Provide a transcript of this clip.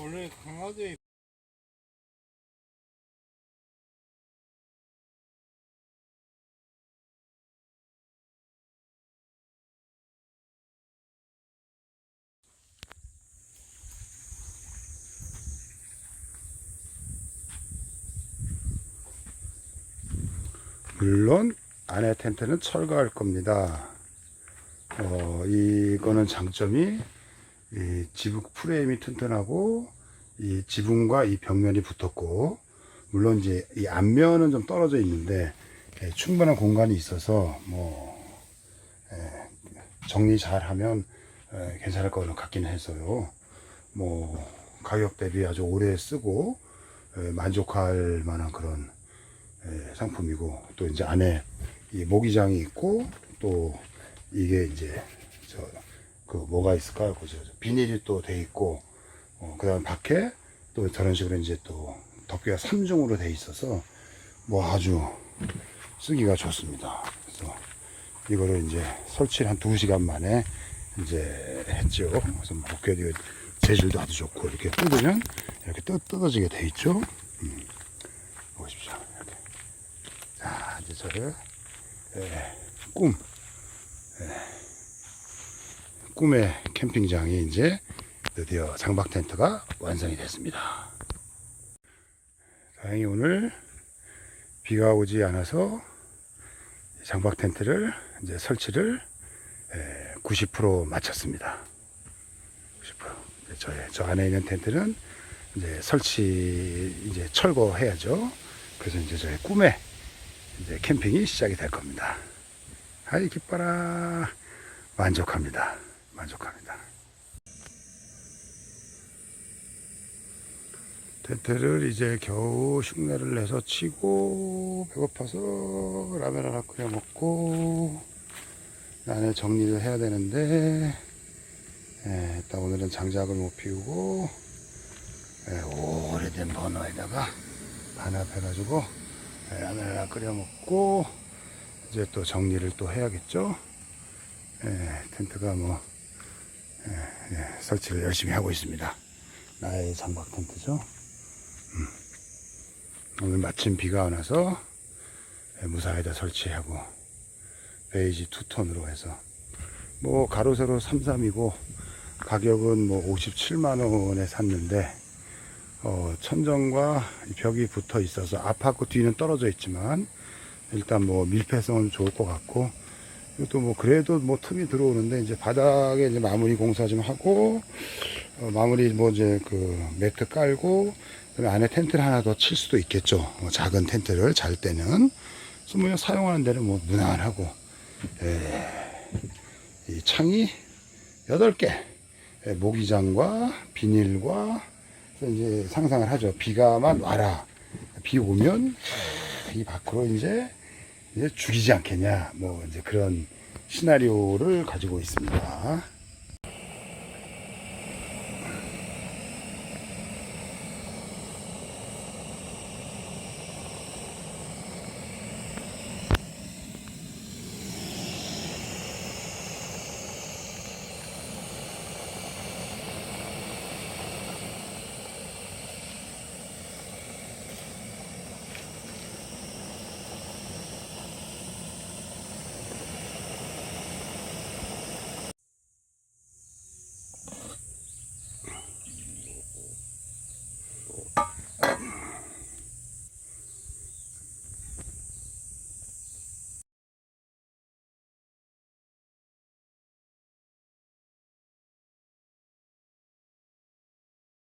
원래 강화도에 물론 안에 텐트는 철거할 겁니다. 어, 이거는 장점이 이 지붕 프레임이 튼튼하고 이 지붕과 이 벽면이 붙었고 물론 이제 이 앞면은 좀 떨어져 있는데 예, 충분한 공간이 있어서 뭐 예, 정리 잘하면 예, 괜찮을 거는 같긴 해서요. 뭐 가격 대비 아주 오래 쓰고 예, 만족할 만한 그런 예, 상품이고 또 이제 안에 이 모기장이 있고 또 이게 이제 저 그 뭐가 있을까요? 그죠? 비닐이 또 돼 있고 어, 그다음 밖에 또 저런 식으로 이제 또 덮개가 3중으로 돼 있어서 뭐 아주 쓰기가 좋습니다. 그래서 이거를 이제 설치를 한 2시간 만에 이제 했죠. 그래서 뭐 덮개 이거 재질도 아주 좋고 이렇게 뜯으면 이렇게 뜯, 뜯어지게 돼 있죠. 음. 보십시오. 이렇게. 자, 이제 저를 예, 꿈 예, 꿈의 캠핑장이 이제 드디어 장박 텐트가 완성이 됐습니다. 다행히 오늘 비가 오지 않아서 장박 텐트를 이제 설치를 예, 90% 마쳤습니다. 90%. 저의 저 안에 있는 텐트는 이제 설치 이제 철거해야죠. 그래서 이제 저의 꿈의 이제 캠핑이 시작이 될 겁니다. 아이 기뻐라 만족합니다. 만족합니다. 텐트를 이제 겨우 흉내를 내서 치고 배고파서 라면 하나 끓여 먹고 안에 정리를 해야 되는데 예, 일단 오늘은 장작을 못 피우고 예, 오래된 버너에다가 반합해가지고 예, 라면 하나 끓여 먹고 이제 또 정리를 또 해야겠죠. 예, 텐트가 뭐 설치를 열심히 하고 있습니다. 나의 장박 텐트죠. 음. 오늘 마침 비가 안 와서 예, 무사히다 설치하고 베이지 투톤으로 해서 뭐 가로 세로 33이고 가격은 뭐 57만 원에 샀는데 어, 천정과 이 벽이 붙어 있어서 앞하고 뒤는 떨어져 있지만 일단 뭐 밀폐성은 좋을 것 같고 또뭐 그래도 뭐 틈이 들어오는데 이제 바닥에 이제 마무리 공사 좀 하고 어, 마무리 뭐 이제 그 매트 깔고 그다음에 안에 텐트를 하나 더 칠 수도 있겠죠. 어, 작은 텐트를 잘 때는. 그래서 뭐 사용하는 데는 뭐 무난하고 예, 이 창이 8개. 예, 모기장과 비닐과 이제 상상을 하죠. 비가만 와라. 비 오면 이 밖으로 이제 죽이지 않겠냐 뭐 이제 그런 시나리오를 가지고 있습니다.